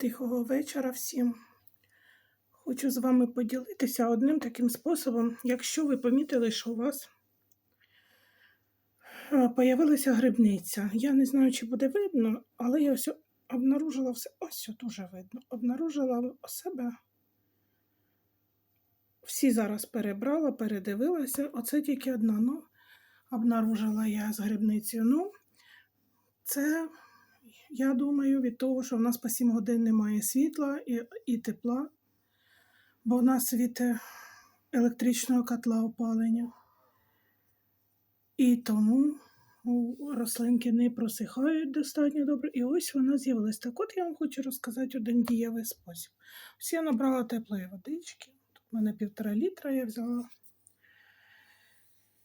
Тихого вечора всім. Хочу з вами поділитися одним таким способом, якщо ви помітили, що у вас появилася грибниця. Я не знаю, чи буде видно, але я ось обнаружила все. Ось дуже видно. Обнаружила себе. Всі зараз перебрала, передивилася. Оце тільки одна. Ну, обнаружила я з грибницею. Ну, це, я думаю, від того, що в нас по 7 годин немає світла і, і тепла, бо в нас від е, електричного котла опалення. І тому рослинки не просихають достатньо добре. І ось вона з'явилась. Так от я вам хочу розказати один дієвий спосіб. Ось я набрала теплої водички. Тут в мене півтора літра я взяла.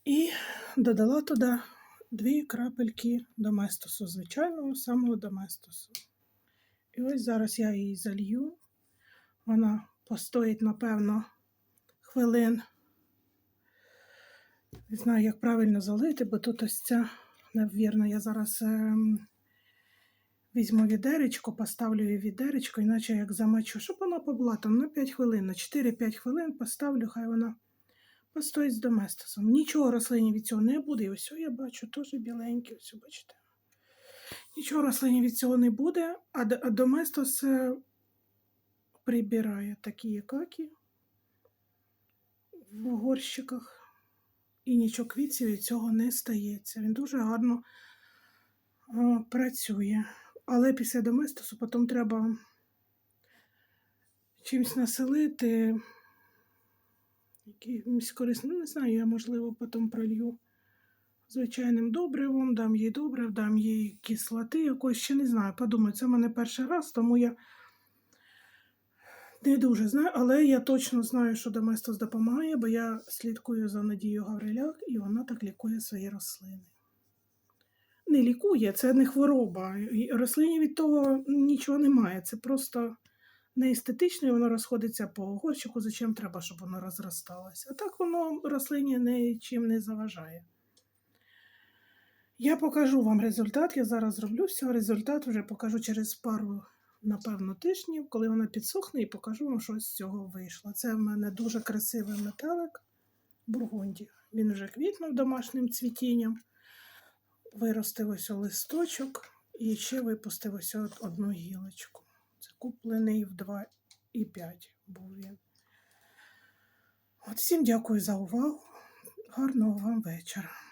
І додала туди дві крапельки доместосу, звичайного самого доместосу. І ось зараз я її залью. Вона постоїть, напевно, хвилин. Не знаю, як правильно залити, бо тут ось ця, навірно, я зараз ем, візьму відеречко, поставлю її відеречко, іначе як замочу, щоб вона побула там на 5 хвилин, на 4-5 хвилин поставлю, хай вона постоїть з доместосом. Нічого рослині від цього не буде. І ось я бачу, теж біленький, ось бачите. Нічого рослині від цього не буде, а доместос е, прибирає такі какі в горщиках. І нічого квітів від цього не стається. Він дуже гарно е, працює. Але після доместосу потім треба чимось населити. Якимось корисним, не знаю, я, можливо, потім пролью звичайним добривом, дам їй добрив, дам їй кислоти якось, ще не знаю. Подумаю, це в мене перший раз, тому я не дуже знаю, але я точно знаю, що Доместос допомагає, бо я слідкую за Надією Гавриляк, і вона так лікує свої рослини. Не лікує, це не хвороба. Рослині від того нічого немає. Це просто не естетично, і воно розходиться по горщику, зачем треба, щоб воно розросталося. А так воно рослині нічим не заважає. Я покажу вам результат. Я зараз зроблю все. Результат вже покажу через пару, напевно, тижнів, коли вона підсохне, і покажу вам, що з цього вийшло. Це в мене дуже красивий метелик Бургундія. Він вже квітнув домашнім цвітінням. Виростив ось листочок і ще випустив ось одну гілочку. Це куплений в 2,5 був він. От всім дякую за увагу. Гарного вам вечора.